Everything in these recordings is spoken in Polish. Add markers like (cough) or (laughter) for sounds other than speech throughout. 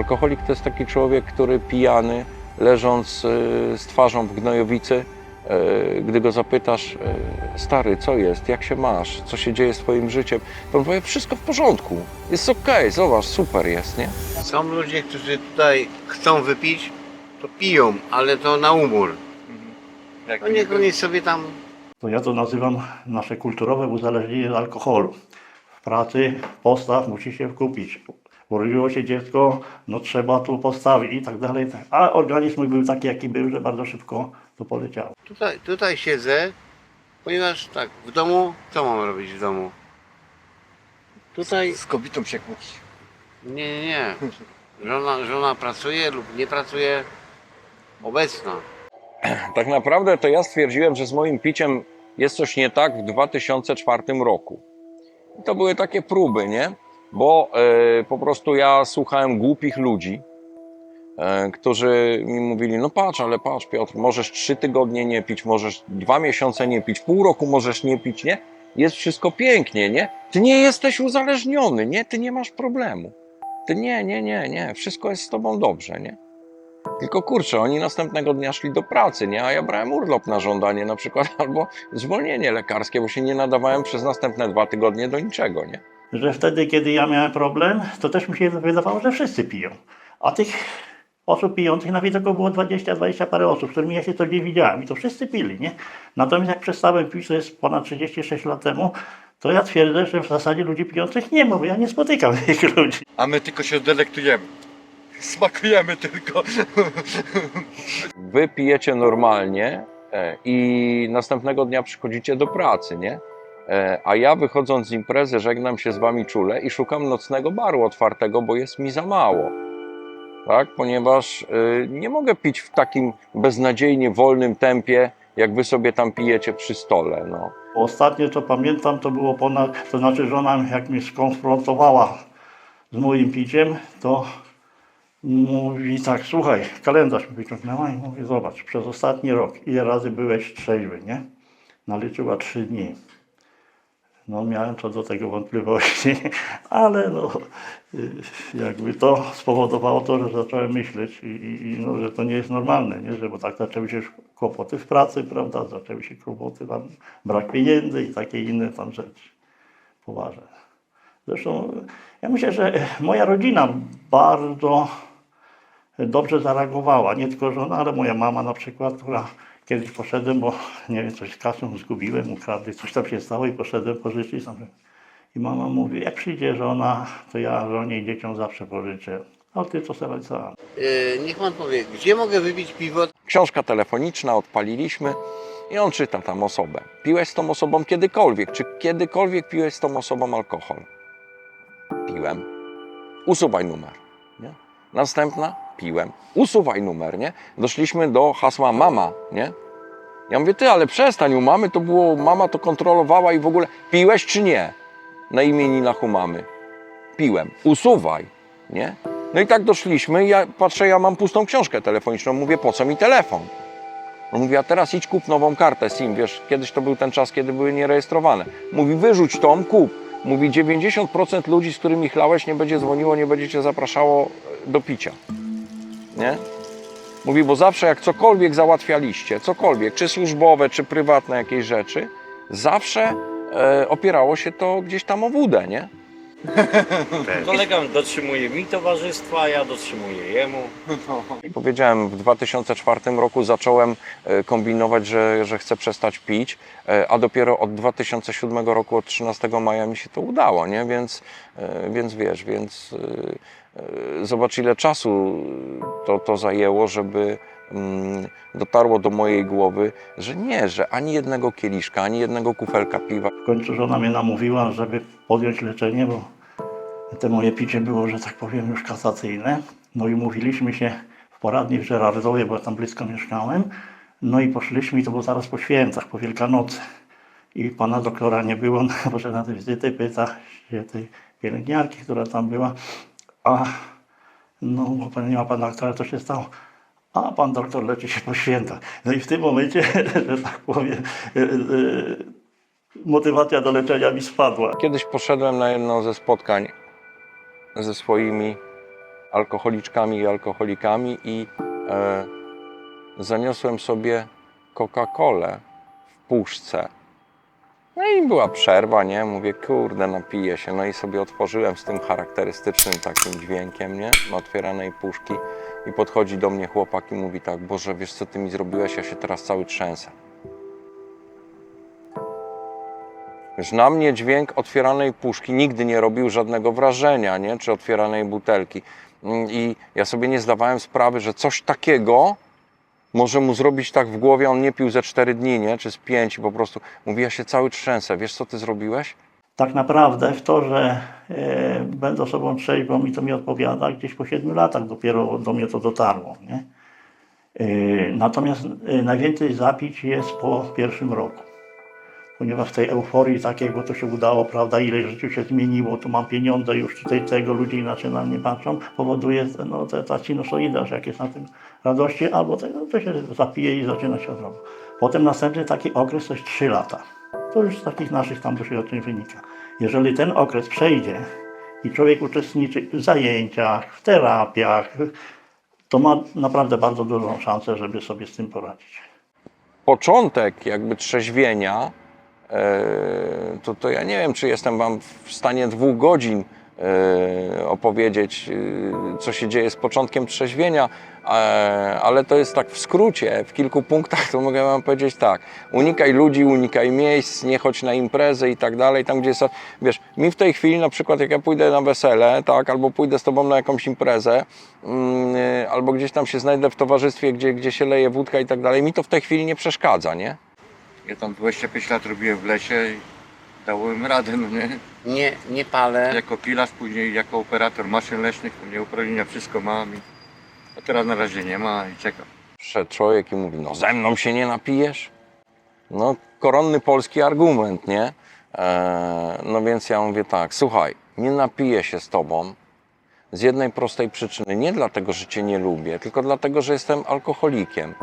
Alkoholik to jest taki człowiek, który pijany, leżąc y, z twarzą w gnojowicy, y, gdy go zapytasz, y, stary, co jest, jak się masz, co się dzieje z twoim życiem, to on powie, wszystko w porządku, jest okej, zobacz, super jest, nie? Są ludzie, którzy tutaj chcą wypić, to piją, ale to na umór. No niech oni sobie tam To ja to nazywam nasze kulturowe uzależnienie od alkoholu. W pracy postaw musi się kupić. Urodziło się dziecko, no trzeba tu postawić i tak dalej. i tak. A organizm był taki, jaki był, że bardzo szybko to poleciało. Tutaj, tutaj siedzę, ponieważ tak, w domu, co mam robić w domu? Tutaj, Z kobietą się kłócić. nie, nie, nie. Żona, żona pracuje lub nie pracuje, obecna. Tak naprawdę to ja stwierdziłem, że z moim piciem jest coś nie tak w 2004 roku. I to były takie próby, nie? Bo e, po prostu ja słuchałem głupich ludzi, e, którzy mi mówili, no patrz, ale patrz Piotr, możesz trzy tygodnie nie pić, możesz dwa miesiące nie pić, pół roku możesz nie pić, nie? Jest wszystko pięknie, nie? Ty nie jesteś uzależniony, nie? Ty nie masz problemu. Ty nie, nie, nie, nie, wszystko jest z tobą dobrze, nie? Tylko kurczę, oni następnego dnia szli do pracy, nie? A ja brałem urlop na żądanie na przykład, (laughs) albo zwolnienie lekarskie, bo się nie nadawałem przez następne dwa tygodnie do niczego, nie? Że wtedy, kiedy ja miałem problem, to też mi się wydawało, że wszyscy piją. A tych osób pijących nawet tylko było 20-20 parę osób, z którymi ja się codziennie widziałem i to wszyscy pili, nie? Natomiast jak przestałem pić, to jest ponad 36 lat temu, to ja twierdzę, że w zasadzie ludzi pijących nie ma, bo ja nie spotykam (laughs) tych ludzi. A my tylko się delektujemy. Smakujemy tylko. Wy pijecie normalnie e, i następnego dnia przychodzicie do pracy, nie? E, A ja wychodząc z imprezy żegnam się z wami czule i szukam nocnego baru otwartego, bo jest mi za mało. Tak? Ponieważ y, nie mogę pić w takim beznadziejnie wolnym tempie, jak wy sobie tam pijecie przy stole. No. Ostatnie co pamiętam to było ponad, to znaczy żona jak mnie skonfrontowała z moim piciem, to mówi tak, słuchaj, kalendarz mi wyciągnęła i mówi, zobacz, przez ostatni rok ile razy byłeś trzeźwy, nie? Naliczyła trzy dni. No miałem co do tego wątpliwości, (laughs) ale no jakby to spowodowało to, że zacząłem myśleć i, i, no, że to nie jest normalne, nie? Że, bo tak zaczęły się kłopoty w pracy, prawda, zaczęły się kłopoty tam, brak pieniędzy i takie inne tam rzeczy poważne. Zresztą ja myślę, że moja rodzina bardzo dobrze zareagowała, nie tylko żona, ale moja mama na przykład, która kiedyś poszedłem, bo nie wiem, coś z kasą zgubiłem, ukradli, coś tam się stało i poszedłem pożyczyć. Tam. I mama mówi, jak przyjdzie żona, to ja żonie i dzieciom zawsze pożyczę. A ty to sobie sam. Yy, niech pan powie, gdzie mogę wypić piwo? Książka telefoniczna odpaliliśmy i on czyta tam osobę. Piłeś z tą osobą kiedykolwiek? Czy kiedykolwiek piłeś z tą osobą alkohol? Piłem. Usuwaj numer. Następna? Piłem. Usuwaj numer, nie? Doszliśmy do hasła mama, nie? Ja mówię, ty, ale przestań, u mamy to było, mama to kontrolowała i w ogóle, piłeś czy nie? Na imieninach u mamy. Piłem. Usuwaj, nie? No i tak doszliśmy, ja patrzę, ja mam pustą książkę telefoniczną, mówię, po co mi telefon? On mówi, a teraz idź kup nową kartę SIM, wiesz, kiedyś to był ten czas, kiedy były nierejestrowane. Mówi, wyrzuć tą, kup. Mówi, 90% ludzi, z którymi chlałeś, nie będzie dzwoniło, nie będzie cię zapraszało e, do picia. Nie? Mówi, bo zawsze jak cokolwiek załatwialiście, cokolwiek, czy służbowe, czy prywatne jakieś rzeczy, zawsze e, opierało się to gdzieś tam o wódę, nie? Kolega dotrzymuje mi towarzystwa, ja dotrzymuję jemu. Powiedziałem, w 2004 roku zacząłem e, kombinować, że, że chcę przestać pić, e, a dopiero od 2007 roku, od 13 maja mi się to udało, nie? Więc, e, więc wiesz, więc e, e, zobacz ile czasu to, to zajęło, żeby dotarło do mojej głowy, że nie, że ani jednego kieliszka, ani jednego kufelka piwa W końcu żona mnie namówiła, żeby podjąć leczenie, bo te moje picie było, że tak powiem, już kasacyjne. No i umówiliśmy się w poradni w Żerardowie, bo ja tam blisko mieszkałem. No i poszliśmy, i to było zaraz po świętach, po Wielkanocy. I pana doktora nie było, no, poszedł na (laughs) tę wizytę, pyta się tej pielęgniarki, która tam była, a no, bo nie ma pana doktora, co się stało? A pan doktor leczy się po świętach. No i w tym momencie, (laughs) że tak powiem, e, e, motywacja do leczenia mi spadła. Kiedyś poszedłem na jedno ze spotkań ze swoimi alkoholiczkami i alkoholikami i e, zaniosłem sobie Coca-Colę w puszce. No i była przerwa, nie? Mówię, kurde, napiję się. No i sobie otworzyłem z tym charakterystycznym takim dźwiękiem, nie? Otwieranej puszki. I podchodzi do mnie chłopak i mówi tak, Boże, wiesz co ty mi zrobiłeś? Ja się teraz cały trzęsę. Wiesz, na mnie dźwięk otwieranej puszki nigdy nie robił żadnego wrażenia, nie? Czy otwieranej butelki. Mm, I ja sobie nie zdawałem sprawy, że coś takiego może mu zrobić tak w głowie, on nie pił ze 4 dni, nie? Czy z 5 i po prostu mówi, ja się cały trzęsę. Wiesz, co ty zrobiłeś? Tak naprawdę w to, że e, będę osobą trzeźwą i to mi odpowiada, gdzieś po 7 latach dopiero do mnie to dotarło. Nie? E, natomiast e, najwięcej zapić jest po pierwszym roku. Ponieważ tej euforii takiej, bo to się udało, prawda, ile życiu się zmieniło, tu mam pieniądze, już tutaj tego, ludzie inaczej na mnie patrzą, powoduje no, te, ta sinusoida, że jak jest na tym radości, albo tego, to się zapije i zaczyna się od. Potem następny taki okres to jest 3 lata. To już z takich naszych tam doświadczeń wynika. Jeżeli ten okres przejdzie i człowiek uczestniczy w zajęciach, w terapiach, to ma naprawdę bardzo dużą szansę, żeby sobie z tym poradzić. początek jakby trzeźwienia, to, to ja nie wiem, czy jestem Wam w stanie dwóch godzin e, opowiedzieć, e, co się dzieje z początkiem trzeźwienia, e, ale to jest tak w skrócie, w kilku punktach to mogę Wam powiedzieć tak. Unikaj ludzi, unikaj miejsc, nie chodź na imprezę i tak dalej, tam gdzie jest, wiesz, mi w tej chwili na przykład jak ja pójdę na wesele, tak, albo pójdę z Tobą na jakąś imprezę, mm, e, albo gdzieś tam się znajdę w towarzystwie, gdzie, gdzie się leje wódka i tak dalej, mi to w tej chwili nie przeszkadza, nie? Ja tam 25 lat robiłem w lesie i dałem radę, no nie? Nie, nie palę. Jako pilarz, później jako operator maszyn leśnych, to mnie uprawnienia wszystko mam. I... A teraz na razie nie ma i czekam. Przyszedł człowiek i mówi, no ze mną się nie napijesz? No koronny polski argument, nie? Eee, no więc ja mówię tak, słuchaj, nie napiję się z tobą z jednej prostej przyczyny. Nie dlatego, że cię nie lubię, tylko dlatego, że jestem alkoholikiem.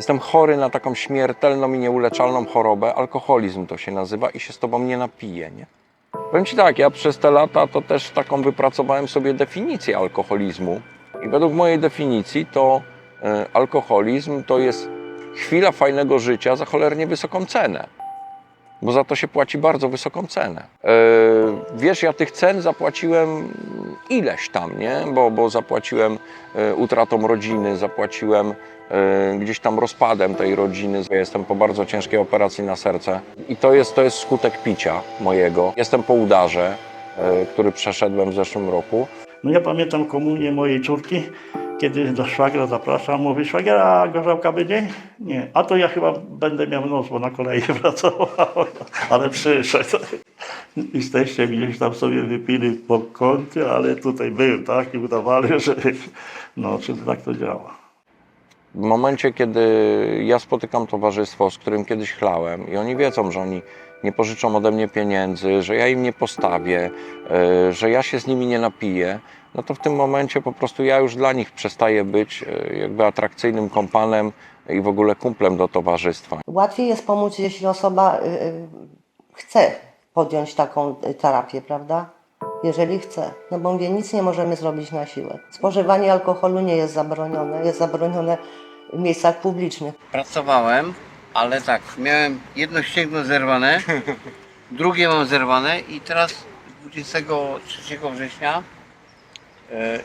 Jestem chory na taką śmiertelną i nieuleczalną chorobę, alkoholizm to się nazywa i się z tobą nie napiję, nie? Powiem Ci tak, ja przez te lata to też taką wypracowałem sobie definicję alkoholizmu. I według mojej definicji to e, alkoholizm to jest chwila fajnego życia za cholernie wysoką cenę. Bo za to się płaci bardzo wysoką cenę. E, wiesz, ja tych cen zapłaciłem ileś tam, nie? Bo, bo zapłaciłem e, utratą rodziny, zapłaciłem e, gdzieś tam rozpadem tej rodziny. Jestem po bardzo ciężkiej operacji na serce i to jest, to jest skutek picia mojego. Jestem po udarze, e, który przeszedłem w zeszłym roku. No ja pamiętam komunię mojej córki, kiedy do szwagra zapraszam, mówi, szwagiera, gorzałka będzie? Nie, a to ja chyba będę miał nos, bo na kolei (laughs) pracował, ale przyszedł. I z teściem gdzieś tam sobie wypili po kącie, ale tutaj był, tak, i udawali, (laughs) że no, czy tak to działa. W momencie, kiedy ja spotykam towarzystwo, z którym kiedyś chlałem i oni wiedzą, że oni nie pożyczą ode mnie pieniędzy, że ja im nie postawię, e, że ja się z nimi nie napiję, no to w tym momencie po prostu ja już dla nich przestaję być e, jakby atrakcyjnym kompanem i w ogóle kumplem do towarzystwa. Łatwiej jest pomóc, jeśli osoba y, y, chce podjąć taką terapię, prawda? Jeżeli chce. No bo mówię, nic nie możemy zrobić na siłę. Spożywanie alkoholu nie jest zabronione. Jest zabronione w miejscach publicznych. Pracowałem, ale tak, miałem jedno ścięgno zerwane, (laughs) drugie mam zerwane i teraz 23 września e,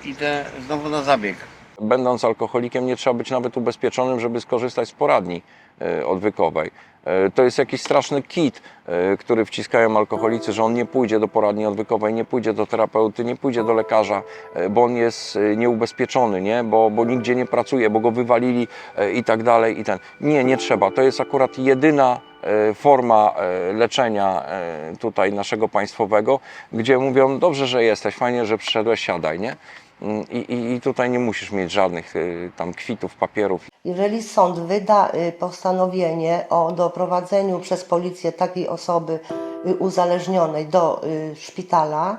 idę znowu na zabieg. Będąc alkoholikiem nie trzeba być nawet ubezpieczonym, żeby skorzystać z poradni e, odwykowej. E, To jest jakiś straszny kit, e, który wciskają alkoholicy, że on nie pójdzie do poradni odwykowej, nie pójdzie do terapeuty, nie pójdzie do lekarza, e, bo on jest e, nieubezpieczony, nie? Bo, bo nigdzie nie pracuje, bo go wywalili e, i tak dalej. I ten. Nie, nie trzeba. To jest akurat jedyna e, forma e, leczenia e, tutaj naszego państwowego, gdzie mówią, dobrze, że jesteś, fajnie, że przyszedłeś, siadaj, nie? Mm, I, i, I tutaj nie musisz mieć żadnych tam kwitów, papierów. Jeżeli sąd wyda postanowienie o doprowadzeniu przez policję takiej osoby y, uzależnionej do y, szpitala,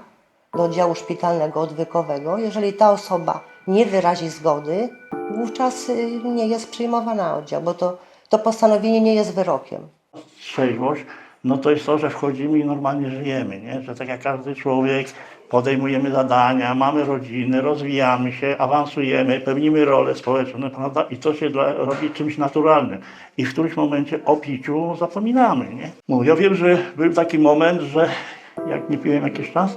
do oddziału szpitalnego odwykowego, jeżeli ta osoba nie wyrazi zgody, wówczas y, nie jest przyjmowana na oddział, bo to, to postanowienie nie jest wyrokiem. Trzeźwość, no to jest to, że wchodzimy i normalnie żyjemy, nie? Że tak jak każdy człowiek, podejmujemy zadania, mamy rodziny, rozwijamy się, awansujemy, pełnimy role społeczne, prawda? I to się dla, robi czymś naturalnym. I w którymś momencie o piciu zapominamy, nie? No, ja wiem, że był taki moment, że jak nie piłem jakiś czas,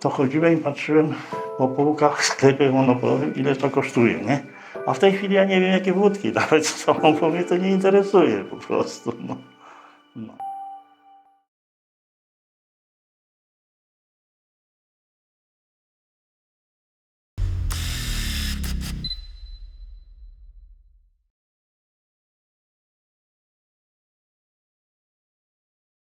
to chodziłem i patrzyłem po półkach w sklepie monopolowym, ile to kosztuje, nie? A w tej chwili ja nie wiem, jakie wódki dawać, co on powie, to nie interesuje po prostu. No. no.